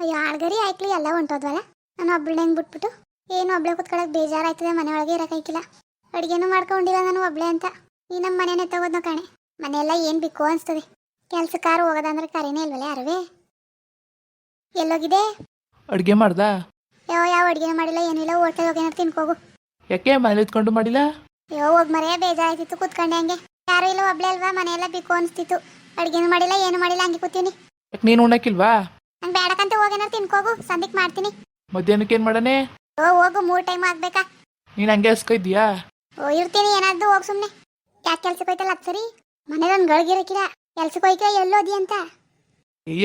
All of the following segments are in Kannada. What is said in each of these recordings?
ಅಯ್ಯೋ ಆಳ್ಗರಿ ಆಯ್ಕ್ಲಿ ಎಲ್ಲ ಹೊಂಟೋದ್ವಲ್ಲ? ನಾನು ಒಬ್ಳೆ ಹೆಂಗ್ ಬಿಟ್ಬಿಟ್ಟು? ಏನು ಒಬ್ಳೆ ಕುತ್ಕೊಳಕ್ ಬೇಜಾರಾಯ್ತದೆ ಮನೆ ಒಳಗೆ ಇರಕ್ಕಾಯ್ಕಿಲ್ಲ ಅಡುಗೆನೂ ಮಾಡ್ಕೊಂಡಿಲ್ಲ ನಾನು ಒಬ್ಳೆ ಅಂತ. ಈ ನಮ್ಮ ಮನೆನೇ ತಗೋದ್ನೋ ಕಾಣೆ. ಮನೆಯೆಲ್ಲ ಏನು ಬಿಕ್ಕು ಅನ್ಸ್ತದೆ. ಕೆಲ್ಸಕ್ಕಾರು ಹೋಗೋದಂದ್ರೆ ಕರೆನೇ ಇಲ್ವಲ್ಲ ಯಾರವೇ? ಎಲ್ಲೋಗಿದೆ ಅಡುಗೆ ಮಾಡ್ದ? ಯಾವ ಯಾವ ಅಡುಗೆ ಮಾಡಿಲ್ಲ ಏನಿಲ್ಲ ಹೋಟೆಲ್ ಹೋಗಿ ತಿನ್ಕೋಗು. ಯಾಕೆ ಮನೇಲಿ ಇದ್ಕೊಂಡು ಮಾಡಿಲ್ಲ? ಅಯ್ಯೋ ಹೋಗ್ ಮರೆಯ ಬೇಜಾರಾಯ್ತಿತ್ತು ಕುತ್ಕೊಂಡೆ ಹಂಗೆ. ಯಾರು ಇಲ್ಲ ಒಬ್ಳೆ ಅಲ್ವಾ? ಮನೆಯೆಲ್ಲ ಬಿಕ್ಕು ಅನಿಸ್ತಿತ್ತು. ಅಡುಗೆನೂ ಮಾಡಿಲ್ಲ ಏನು ಮಾಡಿಲ್ಲ ಹಂಗೆ ಕೂತೀನಿ. ಯಾಕೆ ನೀನು ಉಣ್ಣಕ್ಕಿಲ್ವಾ? ನಂಗೆ ಬೇಡಕಂತ ಹೋಗೇನಾರು ತಿನ್ಕೋಗು ಸಂದಿಕ್ ಮಾಡ್ತೀನಿ. ಮಧ್ಯಾಹ್ನಕ್ಕೆ ಏನ್ ಮಾಡನೆ ಓ ಹೋಗು ಮೂರು ಟೈಮ್ ಆಗ್ಬೇಕಾ? ನೀನು ಹಂಗೆ ಹಸ್ಕೈದ್ಯಾ ಓ ಇರ್ತೀನಿ ಏನಾದ್ರು ಹೋಗ್ ಸುಮ್ನೆ. ಯಾಕೆ ಕೆಲ್ಸಕ್ಕೆ ಹೋಯ್ತಲ್ಲ ಅದು ಸರಿ? ಮನೇಲಿ ಒಂದ್ ಗಳಿಗಿರಕ್ಕಿಲ್ಲ ಕೆಲ್ಸಕ್ಕೆ ಹೋಯ್ಕೆ ಎಲ್ಲೋದಿ ಅಂತ?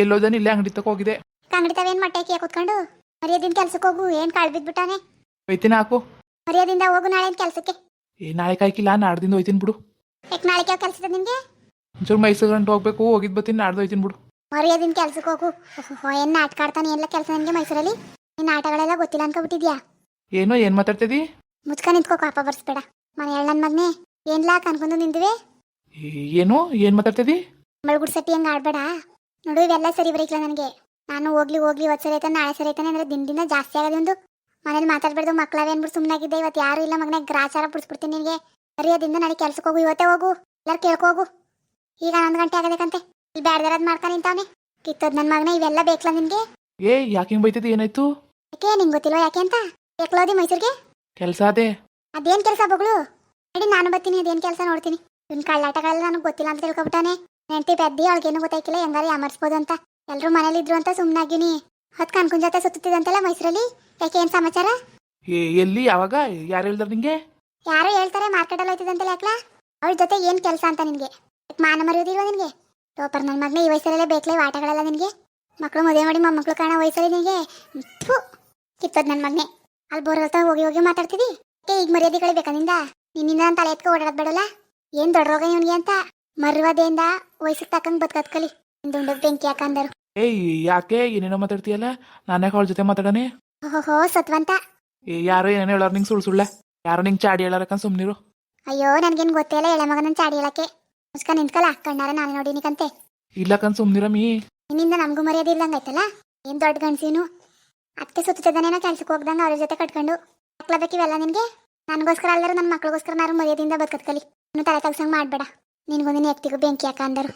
ಎಲ್ಲೋದನ್ ಇಲ್ಲೇ ಅಂಗಡಿ ತಕ ಹೋಗಿದೆ ಕಂಗಡಿ ತಾವೇನು ಮಟ್ಟಕ್ಕೆ ಕೂತ್ಕೊಂಡು? ಮರ್ಯಾದಿನ ಕೆಲ್ಸಕ್ಕೆ ಹೋಗು ಏನ್ ಏನು ಕಾಳ್ಬಿದ್ಬಿಟ್ಟಾನೆ ಒಯ್ತೀನಿ ಹಾಕು. ಮರ್ಯಾದಿಂದ ಹೋಗು ನಾಳೆ ಕೆಲ್ಸಕ್ಕೆ? ಏ ನಾಳೆ ಕಾಯ್ಕಿಲ್ಲ ನಾಡ್ದಿಂದ ಹೋಯ್ತೀನಿ ಬಿಡು. ಯಾಕೆ ನಾಳೆ ಯಾವ ಕೆಲ್ಸದ ನಿನ್ಗೆ ಒಂಚೂರು ಮೈಸೂರು ಗಂಟು ಹೋಗ್ಬೇಕು ಹೋಗಿದ್ ಬತ್ತೀನಿ ನಾಡ್ದು ಹೋಯ್ತೀನಿ ಬಿಡು. ಮರ್ಯಾದಿಂದ ಕೆಲ್ಸಕ್ಕೆ ಹೋಗು. ಏನು ನಾಟಕ ಆಡ್ತಾನೆ ಎಲ್ಲ ಕೆಲಸ ನಿನಗೆ ಮೈಸೂರಲ್ಲಿ? ನಿನ್ನ ಆಟಗಳೆಲ್ಲ ಗೊತ್ತಿಲ್ಲ ಅನ್ಕೊಬಿಟ್ಟಿದ್ಯಾ? ಏನೋ ಏನು ಮಾತಾಡ್ತಿದಿ? ಮುಚ್ಕ ನಿಂತ್ಕೋ ಪಾಪ ಬರ್ಸ್ಬೇಡ. ಮನೆ ನನ್ನ ಮಗನೇ ಏನ್ಲಾ ಕನ್ಕೊಂಡು ನಿಂದಿವೆ? ಏನು ಏನು ಮಾತಾಡ್ತಿದಿ? ಮಳಗುಡ್ ಸಟ್ಟಿ ಹಂಗೆ ಆಡ್ಬೇಡ. ನೋಡು ಇವೆಲ್ಲ ಸರಿ ಬರೀಕ್ಲ ನನಗೆ. ನಾನು ಹೋಗ್ಲಿ ಹೋಗ್ಲಿ ಇವತ್ತು ಸರಿ ಆಯ್ತಾನೆ ನಾಳೆ ಸರಿ ಆಯ್ತಾನೆ ಅಂದ್ರೆ ದಿನ ಜಾಸ್ತಿ ಆಗದೆ ಒಂದು ಮನೇಲಿ ಮಾತಾಡ್ಬೇಡ್ದು ಮಕ್ಕಳವೇ ಅನ್ಬಿಟ್ಟು ಸುಮ್ಮನಾಗಿದ್ದೆ ಇವತ್ತು ಯಾರು ಇಲ್ಲ ಮಗನೇ ಗ್ರಾಚಾರ ಬಿಡಿಸ್ಬಿಡ್ತೀನಿ ನಿನಗೆ. ಸರಿಯಾದಿಂದ ನಾಳೆ ಕೆಲ್ಸಕ್ಕೆ ಹೋಗು ಇವತ್ತೇ ಹೋಗು. ಎಲ್ಲರೂ ಕೇಳ್ಕೊ ಹೋಗು. ಈಗ ಹನ್ನೊಂದು ಗಂಟೆ ಆಗಬೇಕಂತೆ ಇಲ್ಲಿ ಬ್ಯಾಡ್ದಾರದ್ ಮಾಡ್ಕೊಂಡು ನಿಂತಾವನೆ. ಕಿತ್ತೋದ್ ನನ್ನ ಮಗನ ಇವೆಲ್ಲ ಬೇಕಲ್ಲ ನಿನಗೆ? ಏ ಯಾಕೆ ಬೈತದಿ ಏನಾಯ್ತು? ಯಾಕೆ ನಿಂಗೆ ಗೊತ್ತಿಲ್ಲ ಯಾಕೆ ಅಂತ? ಬೇಕಲೋದಿ ಮೈಸೂರಿಗೆ? ಕೆಲಸ ಅದೇ. ಅದೇನ್ ಕೆಲಸ ಬಗಳು? ನಡಿ ನಾನು ಬರ್ತೀನಿ ಅದೇನ್ ಕೆಲಸ ನೋಡ್ತೀನಿ. ಇವ್ನ ಕಳ್ಳಾಟಗಳೆಲ್ಲ ನನಗೆ ಗೊತ್ತಿಲ್ಲ ಅಂತ ತಿಳ್ಕೊಬಿಟ್ಟಾನೆ ನೆಂಟಿ ಬೆದ್ದಿ ಅವಳಿಗೇನು ಗೊತ್ತಾಯ್ಕಿಲ್ಲ ಹೆಂಗಾರ ಯಾಮರ್ಸ್ಬೋದು ಅಂತ. ಎಲ್ರು ಮನೇಲಿ ಇದ್ರು ಅಂತ ಸುಮ್ಮನಾಗಿನಿ ಹೊತ್ ಕನ್ಕುನ್ ಜೊತೆ ಸುತ್ತಿದಂತಲ್ಲ ಮೈಸೂರಲ್ಲಿ? ಯಾಕೆ ಏನ್ ಸಮಾಚಾರ? ಏ ಎಲ್ಲಿ ಯಾವಾಗ? ಯಾರು ಹೇಳ್ದಾರ ನಿಂಗೆ? ಯಾರು ಹೇಳ್ತಾರೆ ಮಾರ್ಕೆಟಲ್ಲಿ ಹೋಯ್ತಿದಂತಲ್ಲ ಯಾಕಲ? ಅವಳ ಜೊತೆ ಏನ್ ಕೆಲಸ ಅಂತ ನಿನ್ಗೆ? ಮಾನ ಮರ್ಯೋದಿಲ್ವಾ ನಿನ್ಗೆ? ಟೋಪರ್ ನನ್ನ ಮಗನೇ ಈ ವಯಸ್ಸಲ್ಲೇ ಬೇಕಲೇ ಆಟಗಳೆಲ್ಲ ನಿನಗೆ? ಮಕ್ಕಳು ಮದುವೆ ಮಾಡಿ ಮೊಮ್ಮಕ್ಕಳು ಕಾಣೋ ವಯಸ್ಸಲ್ಲಿ ನಿನಗೆ? ಥು ಕಿತ್ತೋದ್ ನನ್ನ ಮಗನೇ. ಅಲ್ಲಿ ಬೋರ್ಗಲ್ತಾ ಹೋಗಿ ಹೋಗಿ ಮಾತಾಡ್ತಿದಿ? ಏ ಈಗ ಮರ್ಯಾದೆ ಕಳಿಬೇಕಾ ನಿಂದ? ನಿನ್ನಿಂದ ನಾನು ತಲೆ ಎತ್ಕೊ ಓಡಾಡೋದ್ ಬೇಡಲ್ಲ? ಏನ್ ದೊಡ್ಡ ರೋಗ ಇವನಿಗೆ ಅಂತ? ಮರ್ವಾದೆಯಿಂದ ವಯಸ್ಸಿಗೆ ತಕ್ಕಂಗೆ ಬದುಕತ್ಕಲಿ ಕಲಿ. ದುಂಡಗ್ ಬೆಂಕಿ ಹಾಕಂದರು ಏಯ್ ಯಾಕೆ? ಏನೇನೋ ಮಾತಾಡ್ತೀಯಲ್ಲ? ನಾನು ಯಾಕೆ ಅವಳ ಜೊತೆ ಮಾತಾಡನೆ ಓಹೋ ಸತ್ವಂತ. ಏ ಯಾರು ಏನೇನೋ ಹೇಳೋರು ನಿಂಗೆ ಸುಳ್ಳು ಸುಳ್ಳೆ. ಯಾರೋ ನಿಂಗೆ ಚಾಡಿ ಹೇಳಾರಕ್ಕಂತ ಸುಮ್ಮನಿರು ಅಯ್ಯೋ ನನ್ಗೇನ್ ಗೊತ್ತೇ ಇಲ್ಲ ಎಳೆ ಮಗನ ಚಾಡಿ ಹೇಳಕ್ಕೆ. ಮುಸ್ಕ ನಿಂತ್ಕಲ್ಲ ಕಣ್ಣಾರ ನಾನು ನೋಡಿನಿಕಂತೆ ಕನ್ಸು ನಿರಮಿ ನಿನ್ನಿಂದ ನಮಗೂ ಮರ್ಯಾದೆ ಇಲ್ದಂಗ ಆಯ್ತಲ್ಲ ಏನ್ ದೊಡ್ಡ ಗಂಡ್ಸೀನು? ಅದಕ್ಕೆ ಸುತ್ತಿದ್ದಾನೇನೋ ಕೆಲ್ಸಕ್ಕೆ ಹೋಗ್ದಂಗ ಅವ್ರ ಜೊತೆ ಕಟ್ಕೊಂಡು ಮಕ್ಳಬೇಕಿವೆಲ್ಲ ನಿನ್ಗೆ? ನನಗೋಸ್ಕರ ಅಲ್ಲರೂ ನನ್ನ ಮಕ್ಳಿಗೋಸ್ಕರ ನಾರು ಮರ್ಯಾದೆಯಿಂದ ಬದುಕತ್ಕಲಿ. ಇನ್ನು ತಲೆ ಮಾಡಬೇಡ ಮಾಡ್ಬೇಡ. ನಿನ್ಗೊಂದಿನ ಎಕ್ತಿಗೂ ಬೆಂಕಿ ಹಾಕ ಅಂದರು.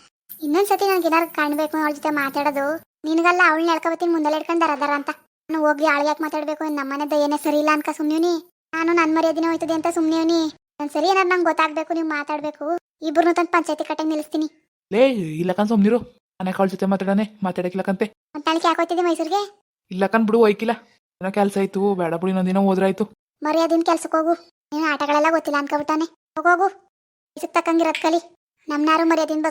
ಇನ್ನೊಂದ್ಸತಿ ನನಗೆ ಏನಾರು ಕಾಣಬೇಕು ಅವಳ ಜೊತೆ ಮಾತಾಡೋದು ನಿನಗಲ್ಲ ಅವಳನ್ನ ಹೇಳ್ಕೊಬತ್ತೀನಿ ಮುಂದೆ ಇಟ್ಕೊಂಡು ದರದಾರ ದರ ಅಂತ. ನಾನು ಹೋಗಿ ಆಳು ಯಾಕೆ ಮಾತಾಡ್ಬೇಕು ನಮ್ಮನೆ ಏನೇ ಸರಿ ಇಲ್ಲ ಅನ್ಕ ಸುಮ್ನಿವ್ನಿ? ನಾನು ನನ್ನ ಮರ್ಯಾದಿನ ಹೋಯ್ತದೆ ಅಂತ ಸುಮ್ನಿವ್ನಿ? ಒಂದ್ಸರಿ ಏನಾರು ನಂಗೆ ಗೊತ್ತಾಗ್ಬೇಕು ನೀವು ಮಾತಾಡ್ಬೇಕು. ಇಬ್ಬರನ್ನು ತಂದು ಪಂಚಾಯತಿ ಕಟ್ಟೆ ನಿಲ್ಲಿಸ್ತೀನಿ. ಲೇ ಇಲ್ಲಕನ್ ಸುಮ್ನಿರು. ಮನೆ ಅವಳ ಜೊತೆ ಮಾತಾಡನೆ ಮಾತಾಡಕ್ಲಕಂತೆ ಮತ್ತೆ ಹಾಕೋತಿದ್ದೆ ಮೈಸೂರಿಗೆ? ಇಲ್ಲಕನ್ ಬಿಡು ಒಯ್ಕಿಲ್ಲ. ಏನೋ ಕೆಲಸ ಆಯ್ತು ಬೇಡ ಬಿಡಿ ಇನ್ನೊಂದಿನ ಹೋದ್ರಾಯ್ತು. ಮರ್ಯಾದಿನ ಕೆಲ್ಸಕ್ಕೆ ಹೋಗು. ನೀನು ಆಟಗಳೆಲ್ಲ ಗೊತ್ತಿಲ್ಲ ಅನ್ಕೊಬಿಟ್ಟಾನೆ. ಹೋಗೋಗು ಇದಕ್ಕೆ ತಕ್ಕಂಗಿರೋದ್ ಕಲಿ. ನಮ್ನಾರು ಮರ್ಯಾದಿನ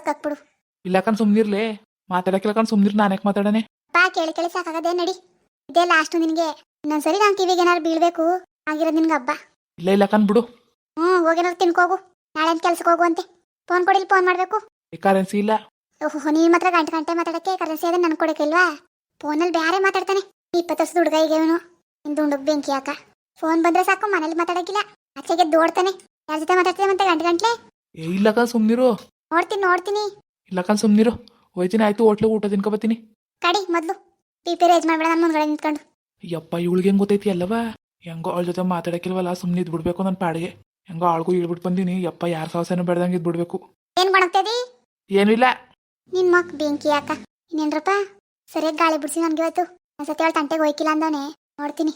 ಇಲ್ಲಕನ್ ಸುಮ್ನಿರ್ಲೆ ಮಾತಾಡಕ್ಕಿಲ್ಲಕ್ಕನ್ ಸುಮ್ನಿರ್ ನಾನೇಕ್ ಮಾತಾಡನೆ ಬಾ ಕೇಳಿ ಕೇಳಿ ಸಾಕಾಗದೆ ನಡಿ. ಇದೇ ಲಾಸ್ಟ್ ನಿನಗೆ. ಇನ್ನೊಂದ್ಸರಿ ನಾನು ಕಿವಿಗೆ ಏನಾರು ಬೀಳ್ಬೇಕು. ಆಗಿರೋದು ನಿನ್ಗೆ ಹಬ್ಬ ಇಲ್ಲ ಇಲ್ಲಕನ್ ಬಿಡು. ಹ್ಞೂ ಹೋಗೇನಾರು ತಿನ್ಕೋಗು. ನಾಳೆ ಕೆಲ್ಸಕ್ಕೆ ಹೋಗುವಂತೆ. ಫೋನ್ ಕೊಡಿಲ್ ಫೋನ್ ಮಾಡಬೇಕು. ಕರೆನ್ಸಿ ಇಲ್ಲ. ಓಹೋ ನೀನ್ ಮಾತ್ರ ಗಂಟೆ ಗಂಟೆ ಮಾತಾಡಕ್ಕೆ ಕರೆನ್ಸಿ ಅದನ್ನ ನನ್ ಕೊಡಕ್ಕಿಲ್ವಾ? ಫೋನಲ್ಲಿ ಬೇರೆ ಮಾತಾಡ್ತಾನೆ. ಇಪ್ಪತ್ತು ವರ್ಷದ ಹುಡುಗ ಈಗ ಇವನು. ನಿಂದು ಹುಡುಗ ಬೆಂಕಿ ಹಾಕ. ಫೋನ್ ಬಂದ್ರೆ ಸಾಕು ಮನೇಲಿ ಮಾತಾಡಕ್ಕಿಲ್ಲ. ಆಚೆಗೆ ದೋಡ್ತಾನೆ. ಯಾರ ಜೊತೆ ಮಾತಾಡ್ತೀಯ ಮತ್ತೆ ಗಂಟೆ ಗಂಟ್ಲೆ? ಏ ಇಲ್ಲಕ್ಕ ಸುಮ್ನಿರು. ನೋಡ್ತೀನಿ ನೋಡ್ತೀನಿ. ಇಲ್ಲಕ್ಕನ್ ಸುಮ್ನಿರು. ಹೋಯ್ತೀನಿ ಆಯ್ತು ಹೋಟ್ಲಿಗೆ ಊಟ ತಿನ್ಕೊಬತ್ತೀನಿ ಕಡಿ ಮೊದ್ಲು. ಪಿ ಪಿ ರೇಜ್ ಮಾಡ್ಬೇಡ ನನ್ನ ಮುಂದ್ಗಡೆ ನಿಂತ್ಕೊಂಡು. ಯಪ್ಪ ಇವಳಿಗೆ ಹೆಂಗ್ ಗೊತ್ತೈತಿ ಅಲ್ಲವಾ? ಹೆಂಗೋ ಅವಳ ಜೊತೆ ಮಾತಾಡಕ್ಕಿಲ್ವಲ್ಲ ಸುಮ್ಮನೆ ಇದ್ ಬಿಡ್ಬೇಕು ನನ್ನ ಪಾಡಿಗೆ. ಹೆಂಗೋ ಆಳ್ಗೂ ಇಳ್ಬಿಟ್ಟು ಬಂದೀನಿ. ಯಪ್ಪ ಯಾರ ಸಾಹಸನೂ ಬೆಳ್ದಂಗೆ ಇದ್ ಬಿಡ್ಬೇಕು ಏನ್ ಮಾಡಕ್ತದಿ ಏನೂ ಇಲ್ಲ. ನಿನ್ ಮಕ್ ಬೆಂಕಿ ಯಾಕ? ಇನ್ನೇನ್ರಪ್ಪ? ಸರಿಯಾಗಿ ಗಾಳಿ ಬಿಡ್ಸಿ ನನ್ಗೆ ಇವತ್ತು. ಸತ್ಯ ಅವಳು ತಂಟೆಗೆ ಹೋಯ್ಕಿಲ್ಲ ಅಂದವನೆ. ನೋಡ್ತೀನಿ.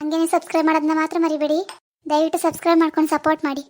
ಹಂಗೇನೆ ಸಬ್ಸ್ಕ್ರೈಬ್ ಮಾಡೋದನ್ನ ಮಾತ್ರ ಮರಿಬೇಡಿ. ದಯವಿಟ್ಟು ಸಬ್ಸ್ಕ್ರೈಬ್ ಮಾಡ್ಕೊಂಡು ಸಪೋರ್ಟ್ ಮಾಡಿ.